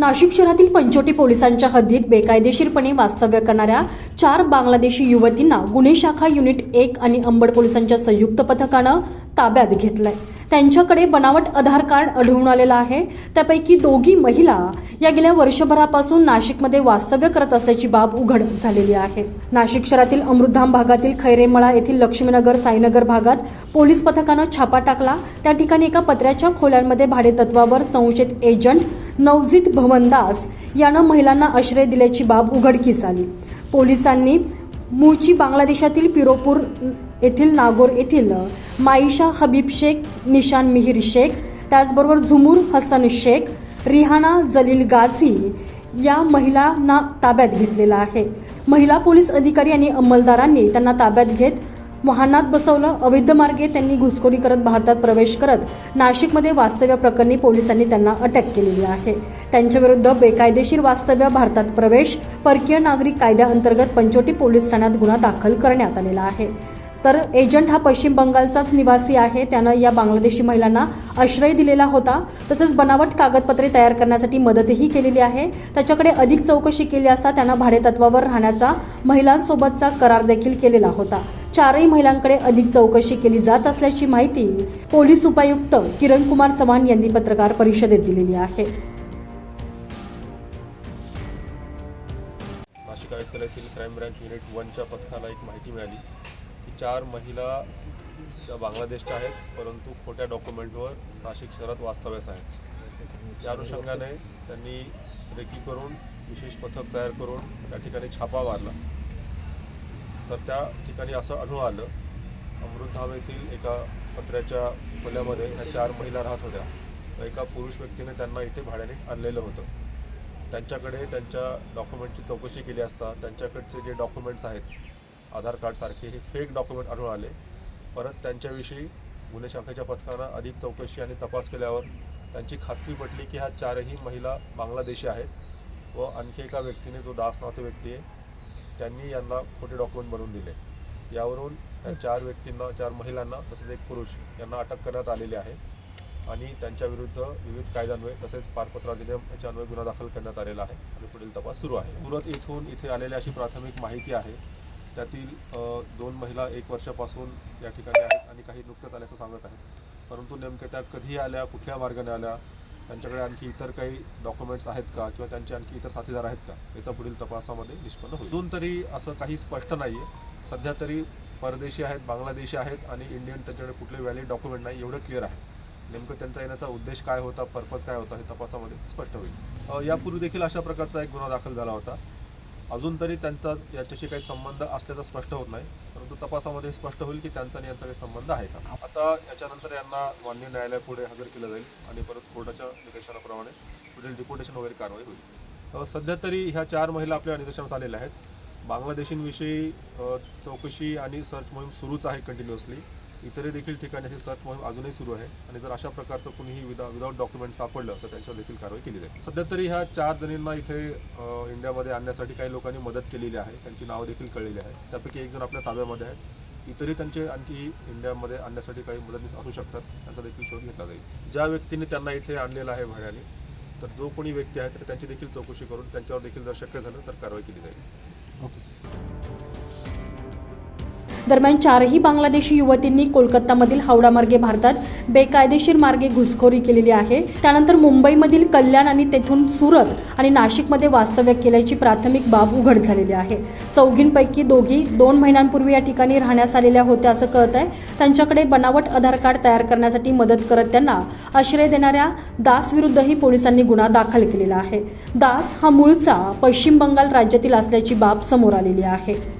नाशिक शहरातील पंचोटी पोलिसांच्या हद्दीत बेकायदेशीरपणे वास्तव्य करणाऱ्या चार बांगलादेशी युवतींना गुन्हे शाखा युनिट एक आणि अंबड पोलिसांच्या संयुक्त पथकानं ताब्यात घेतलंय. त्यांच्याकडे बनावट आधार कार्ड आढळून आलेलं आहे. त्यापैकी दोघी महिला या गेल्या वर्षभरापासून नाशिकमध्ये वास्तव्य करत असल्याची बाब उघड झालेली आहे. नाशिक शहरातील अमृतधाम भागातील खैरेमळा येथील लक्ष्मीनगर साईनगर भागात पोलीस पथकानं छापा टाकला. त्या ठिकाणी एका पत्र्याच्या खोल्यांमध्ये भाडेतत्वावर संशयित एजंट नवजित भवनदास यानं महिलांना आश्रय दिल्याची बाब उघडकीस आली. पोलिसांनी मूळची बांगलादेशातील पिरोपूर येथील नागोर येथील माईशा हबीब शेख निशान मिहिर शेख त्याचबरोबर झुमूर हसन शेख रिहाना जलील गाझी या महिलांना ताब्यात घेतलेला आहे. महिला पोलीस अधिकारी आणि अंमलदारांनी त्यांना ताब्यात घेत वाहनात बसवलं. अवैध मार्गे त्यांनी घुसखोरी करत भारतात प्रवेश करत नाशिकमध्ये वास्तव्य प्रकरणी पोलिसांनी त्यांना अटक केलेली आहे. त्यांच्याविरुद्ध बेकायदेशीर वास्तव्य भारतात प्रवेश परकीय नागरिक कायद्याअंतर्गत पंचोटी पोलीस ठाण्यात गुन्हा दाखल करण्यात आलेला आहे. तर एजंट हा पश्चिम बंगालचाच निवासी आहे. त्यानं या बांगलादेशी महिलांना आश्रय दिलेला होता. तसंच बनावट कागदपत्रे तयार करण्यासाठी मदतही केलेली आहे. त्याच्याकडे अधिक चौकशी केली असता त्यानं भाडेतत्वावर राहण्याचा महिलांसोबतचा करार देखील केलेला होता. चारही महिलांकडे अधिक चौकशी केली जात असल्याची माहिती पोलीस उपायुक्त किरण कुमार चव्हाण यांनी पत्रकार परिषदेत दिलेली आहे. नाशिक आयुक्तालयातील क्राईम ब्रँच युनिट वनच्या पथकाला एक माहिती मिळाली. चार महिला त्या बांगलादेशच्या आहेत परंतु खोट्या डॉक्युमेंटवर नाशिक शहरात वास्तव्यास आहेत. या अनुषंगाने त्यांनी रेकी करून विशेष पथक तयार करून त्या ठिकाणी छापा मारला. तर त्या ठिकाणी असं आढळून आलं अमृतधाम येथील एका पत्र्याच्या खोल्यामध्ये ह्या चार महिला राहत होत्या. तर एका पुरुष व्यक्तीने त्यांना इथे भाड्याने आणलेलं होतं. त्यांच्याकडे त्यांच्या डॉक्युमेंटची चौकशी केली असता त्यांच्याकडचे जे डॉक्युमेंट्स आहेत आधार कार्डसारखे हे फेक डॉक्युमेंट आढळून आले. परत त्यांच्याविषयी गुन्हे शाखेच्या पथकानं अधिक चौकशी आणि तपास केल्यावर त्यांची खात्री पटली की ह्या चारही महिला बांगलादेशी आहेत व आणखी एका व्यक्तीने जो दास नावाचा व्यक्ती आहे त्यांनी यांना खोटे डॉक्युमेंट बनवून दिले. यावरून या चार व्यक्तींना चार महिलांना तसेच एक पुरुष यांना अटक करण्यात आलेली आहे आणि त्यांच्याविरुद्ध विविध कायद्यान्वये तसेच पारपत्र अधिनियम याच्यान्वये गुन्हा दाखल करण्यात आलेला आहे. आणि पुढील तपास सुरू आहे. सुरत इथून इथे आलेली अशी प्राथमिक माहिती आहे. त्यातील दोन महिला एक वर्षापासून या ठिकाणी आहेत आणि काही नुकत्याच आल्याचं सांगत आहेत. परंतु नेमक्या त्या कधी आल्या कुठल्या मार्गाने आल्या त्यांच्याकडे आणखी इतर काही डॉक्युमेंट्स आहेत का किंवा त्यांचे आणखी इतर साथीदार आहेत का याचा पुढील तपासामध्ये निष्पन्न होईल. अजून तरी असं काही स्पष्ट नाही आहे सध्या तरी परदेशी आहेत बांगलादेशी आहेत आणि इंडियन त्यांच्याकडे कुठले व्हॅलिड डॉक्युमेंट नाही एवढं क्लिअर आहे. नेमकं त्यांचा येण्याचा उद्देश काय होता पर्पज काय होता हे तपासामध्ये स्पष्ट होईल. यापूर्वी देखील अशा प्रकारचा एक गुन्हा दाखल झाला होता. अजून तरी त्यांचा याच्याशी काही संबंध असल्याचा स्पष्ट होत नाही. परंतु तपासामध्ये स्पष्ट होईल की त्यांचा आणि यांचा काही संबंध आहे का? आता याच्यानंतर यांना मान्य न्यायालयापुढे हजर केलं जाईल आणि परत कोर्टाच्या निकषाप्रमाणे पुढील डिपोटेशन वगैरे कारवाई होईल. सध्या तरी ह्या चार महिला आपल्या निदर्शनास आलेल्या आहेत. बांगलादेशींविषयी चौकशी आणि सर्च मोहीम सुरूच आहे कंटिन्युअसली इतरही देखील ठिकाणी अशी सर्च मोहीम अजूनही सुरू आहे. आणि जर अशा प्रकारचं कुणीही विदा विदाऊट डॉक्युमेंट सापडलं तर त्यांच्यावर देखील कारवाई केली जाईल सध्या तरी ह्या चार जणींना इथे इंडियामध्ये आणण्यासाठी काही लोकांनी मदत केलेली आहे. त्यांची नावं देखील कळलेली आहेत. त्यापैकी एक जण आपल्या ताब्यामध्ये आहे इतरही त्यांचे आणखी इंडियामध्ये आणण्यासाठी काही मदतनीस असू शकतात. त्यांचा देखील शोध घेतला जाईल. ज्या व्यक्तीने त्यांना इथे आणलेला आहे भाड्याने तर जो कोणी व्यक्ती आहे तर त्यांची देखील चौकशी करून त्यांच्यावर देखील जर शक्य झालं तर कारवाई केली जाईल. ओके. दरम्यान चारही बांगलादेशी युवतींनी कोलकातामधील हावडामार्गे भारतात बेकायदेशीर मार्गे घुसखोरी केलेली आहे. त्यानंतर मुंबईमधील कल्याण आणि तेथून सुरत आणि नाशिकमध्ये वास्तव्य केल्याची प्राथमिक बाब उघड झालेली आहे. चौघींपैकी दोघी दोन महिन्यांपूर्वी या ठिकाणी राहण्यास आलेल्या होत्या असं कळत आहे. त्यांच्याकडे बनावट आधार कार्ड तयार करण्यासाठी मदत करत त्यांना आश्रय देणाऱ्या दास विरुद्धही पोलिसांनी गुन्हा दाखल केलेला आहे. दास हा मूळचा पश्चिम बंगाल राज्यातील असल्याची बाब समोर आलेली आहे.